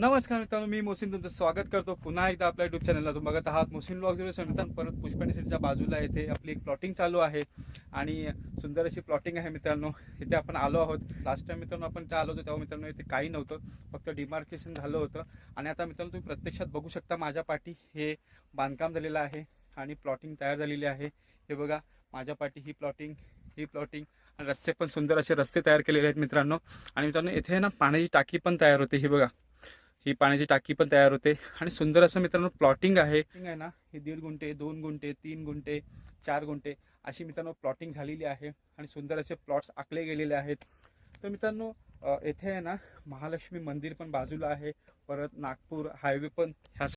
नमस्कार मित्रांनो मी मोसिन तुमचं स्वागत करतो. पुन्हा एकदा आपल्या युट्यूब चॅनलला तुम्ही बघत आहात मोसिन ब्लॉग झिरो मित्रांनो परत पुष्पणी सिटीच्या बाजूला येथे आपली एक प्लॉटिंग चालू आहे. आणि सुंदर अशी प्लॉटिंग आहे मित्रांनो. इथे आपण आलो आहोत. लास्ट टाइम मित्रांनो आपण त्या आलो होतो तेव्हा मित्रांनो इथे काही नव्हतं. फक्त डिमार्केशन झालं होतं. आणि आता मित्रांनो तुम्ही प्रत्यक्षात बघू शकता माझ्या पाठी हे बांधकाम झालेलं आहे आणि प्लॉटिंग तयार झालेली आहे. हे बघा माझ्या पाठी ही प्लॉटिंग ही प्लॉटिंग आणि रस्ते पण सुंदर असे रस्ते तयार केलेले आहेत मित्रांनो. आणि मित्रांनो इथे ना पाण्याची टाकी पण तयार होते. ही बघा ही पाण्याची टाकी पण तयार होते. आणि सुंदर असं मित्रांनो प्लॉटिंग आहे. आहे ना? हे दीड गुंठे दोन गुंठे तीन गुंठे चार गुंठे अशी मित्रांनो प्लॉटिंग झालेली आहे. आणि सुंदर असे प्लॉट्स आखले गेलेले आहेत. तर मित्रांनो येथे आहे ना महालक्ष्मी मंदिर पण बाजूला आहे. परत नागपूर हायवे पण ह्या